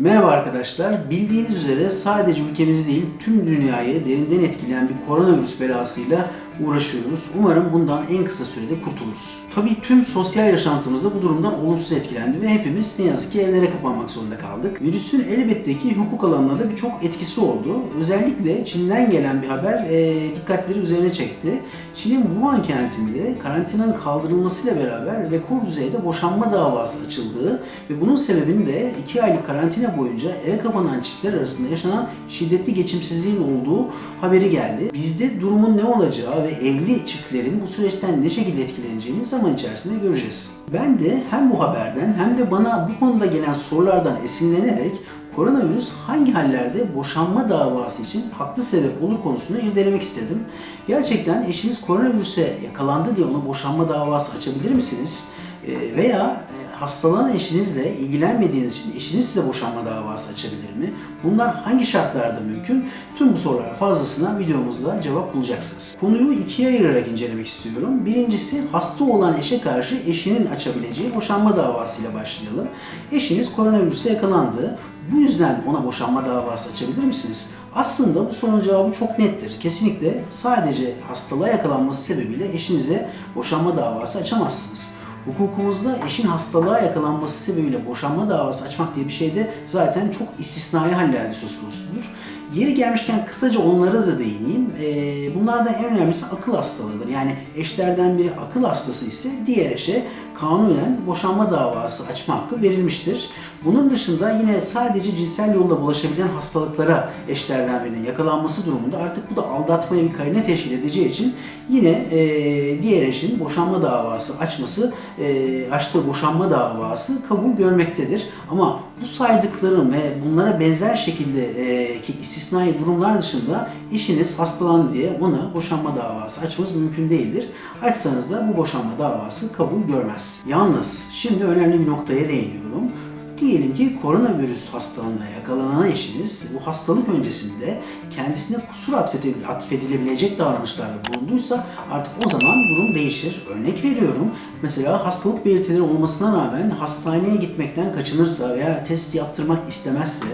Merhaba arkadaşlar. Bildiğiniz üzere sadece ülkemiz değil tüm dünyayı derinden etkileyen bir koronavirüs belasıyla uğraşıyoruz. Umarım bundan en kısa sürede kurtuluruz. Tabii tüm sosyal yaşantımızda bu durumdan olumsuz etkilendi ve hepimiz ne yazık ki evlere kapanmak zorunda kaldık. Virüsün elbette ki hukuk alanına da birçok etkisi oldu. Özellikle Çin'den gelen bir haber e, dikkatleri üzerine çekti. Çin'in Wuhan kentinde karantinanın kaldırılmasıyla beraber rekor düzeyde boşanma davası açıldığı ve bunun sebebinin de 2 aylık karantina boyunca eve kapanan çiftler arasında yaşanan şiddetli geçimsizliğin olduğu haberi geldi. Bizde durumun ne olacağı ve evli çiftlerin bu süreçten ne şekilde etkileneceğini zaman içerisinde göreceğiz. Ben de hem bu haberden hem de bana bu konuda gelen sorulardan esinlenerek koronavirüs hangi hallerde boşanma davası için haklı sebep olur konusunu irdelemek istedim. Gerçekten eşiniz koronavirüse yakalandı diye ona boşanma davası açabilir misiniz? Ee, Veya hastalanan eşinizle ilgilenmediğiniz için eşiniz size boşanma davası açabilir mi? Bunlar hangi şartlarda mümkün? Tüm bu sorular fazlasına videomuzda cevap bulacaksınız. Konuyu ikiye ayırarak incelemek istiyorum. Birincisi hasta olan eşe karşı eşinin açabileceği boşanma davasıyla başlayalım. Eşiniz koronavirüse yakalandı. Bu yüzden ona boşanma davası açabilir misiniz? Aslında bu sorunun cevabı çok nettir. Kesinlikle sadece hastalığa yakalanması sebebiyle eşinize boşanma davası açamazsınız. Hukukumuzda eşin hastalığa yakalanması sebebiyle boşanma davası açmak diye bir şey de zaten çok istisnai hallerde söz konusudur. Yeri gelmişken kısaca onlara da değineyim. Ee, bunlardan en önemlisi akıl hastalığıdır. Yani eşlerden biri akıl hastası ise diğer eşe kanunen boşanma davası açma hakkı verilmiştir. Bunun dışında yine sadece cinsel yolla bulaşabilen hastalıklara eşlerden birinin yakalanması durumunda artık bu da aldatmaya bir karine teşkil edeceği için yine e, diğer eşin boşanma davası açması, e, açtığı boşanma davası kabul görmektedir. Ama bu saydıklarım ve bunlara benzer şekilde e, istisnai durumlar dışında eşiniz hastalandı diye ona boşanma davası açmanız mümkün değildir. Açsanız da bu boşanma davası kabul görmez. Yalnız şimdi önemli bir noktaya değiniyorum. Diyelim ki koronavirüs hastalığına yakalanan eşiniz bu hastalık öncesinde kendisine kusur atfedile- atfedilebilecek davranışlarda bulunduysa artık o zaman durum değişir. Örnek veriyorum. Mesela hastalık belirtileri olmasına rağmen hastaneye gitmekten kaçınırsa veya test yaptırmak istemezse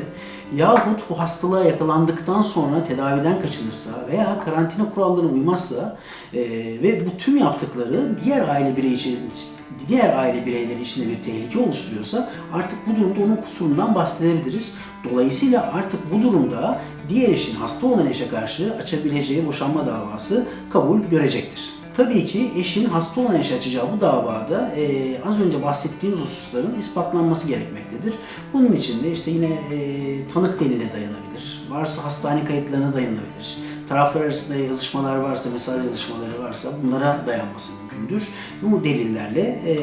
yahut bu hastalığa yakalandıktan sonra tedaviden kaçınırsa veya karantina kurallarına uymazsa e, ve bu tüm yaptıkları diğer aile bireyi için diğer aile bireyleri için de bir tehlike oluşturuyorsa artık bu durumda onun kusurundan bahsedebiliriz. Dolayısıyla artık bu durumda diğer eşin hasta olan eşe karşı açabileceği boşanma davası kabul görecektir. Tabii ki eşin hasta olan eşe açacağı bu davada e, az önce bahsettiğimiz hususların ispatlanması gerekmektedir. Bunun için de işte yine e, tanık deliline dayanabilir. Varsa hastane kayıtlarına dayanabilir. Taraflar arasında yazışmalar varsa, mesaj yazışmaları varsa bunlara dayanması mümkündür. Bu delillerle e,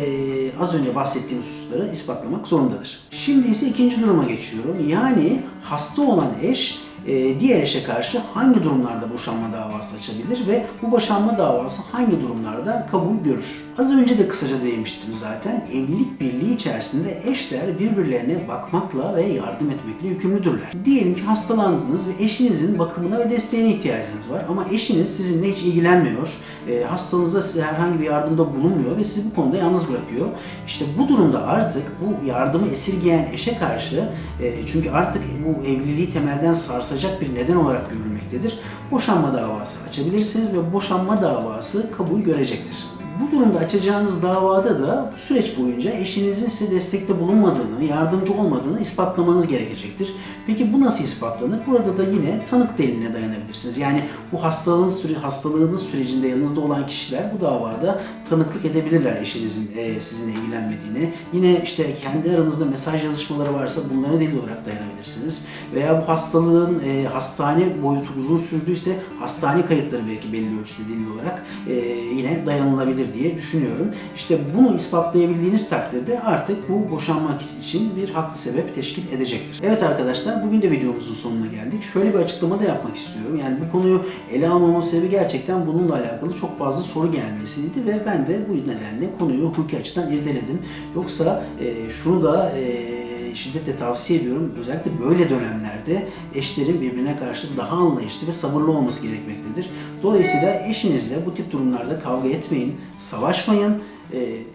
az önce bahsettiğim hususları ispatlamak zorundadır. Şimdi ise ikinci duruma geçiyorum. Yani hasta olan eş e, diğer eşe karşı hangi durumlarda boşanma davası açabilir ve bu boşanma davası hangi durumlarda kabul görür? Az önce de kısaca değinmiştim zaten. Evlilik birliği içerisinde eşler birbirlerine bakmakla ve yardım etmekle yükümlüdürler. Diyelim ki hastalandınız ve eşinizin bakımına ve desteğine ihtiyacınız var ama eşiniz sizinle hiç ilgilenmiyor. E, hastalığınızda size herhangi bir yardımda bulunmuyor ve sizi bu konuda yalnız bırakıyor. İşte bu durumda artık bu yardımı esirgeyen eşe karşı e, çünkü artık bu evliliği temelden sarsacak bir neden olarak görülmektedir. Boşanma davası açabilirsiniz ve boşanma davası kabul görecektir. Bu durumda açacağınız davada da süreç boyunca eşinizin size destekte bulunmadığını, yardımcı olmadığını ispatlamanız gerekecektir. Peki bu nasıl ispatlanır? Burada da yine tanık deliline dayanabilirsiniz. Yani bu hastalığınız, süre, hastalığınız sürecinde yanınızda olan kişiler bu davada tanıklık edebilirler eşinizin e, sizinle ilgilenmediğini. Yine işte kendi aranızda mesaj yazışmaları varsa bunlara delil olarak dayanabilirsiniz. Veya bu hastalığın e, hastane boyutu uzun sürdüyse hastane kayıtları belki belli ölçüde delil olarak e, yine dayanılabilir diye düşünüyorum. İşte bunu ispatlayabildiğiniz takdirde artık bu boşanmak için bir haklı sebep teşkil edecektir. Evet arkadaşlar bugün de videomuzun sonuna geldik. Şöyle bir açıklama da yapmak istiyorum. Yani bu konuyu ele almamın sebebi gerçekten bununla alakalı çok fazla soru gelmesiydi ve ben de bu nedenle konuyu hukuki açıdan irdeledim. Yoksa e, şunu da e, şiddetle tavsiye ediyorum. Özellikle böyle dönemlerde eşlerin birbirine karşı daha anlayışlı ve sabırlı olması gerekmektedir. Dolayısıyla eşinizle bu tip durumlarda kavga etmeyin, savaşmayın,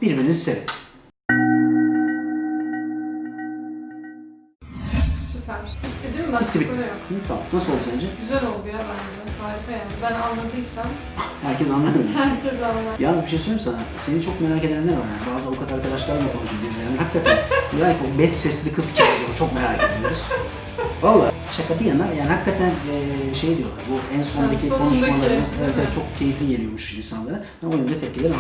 birbirinizi sevin. Bitti bitti. başlıkları yok. Hı, tamam. Nasıl oldu sence? Güzel oldu ya bence. Harika yani. Ben anladıysam Herkes anlamıyor. herkes anlar. Yalnız bir şey söyleyeyim sana. Seni çok merak edenler var yani. Bazı avukat arkadaşlarla konuşuyor bizlerin. Hakikaten diyorlar ki o bet sesli kız kim acaba? Çok merak ediyoruz. Valla şaka bir yana yani hakikaten eee, şey diyorlar bu en sondaki sonundaki, konuşmalarımız evet, değil mi? evet, çok keyifli geliyormuş insanlara. Ben o yönde tepkiler aldım.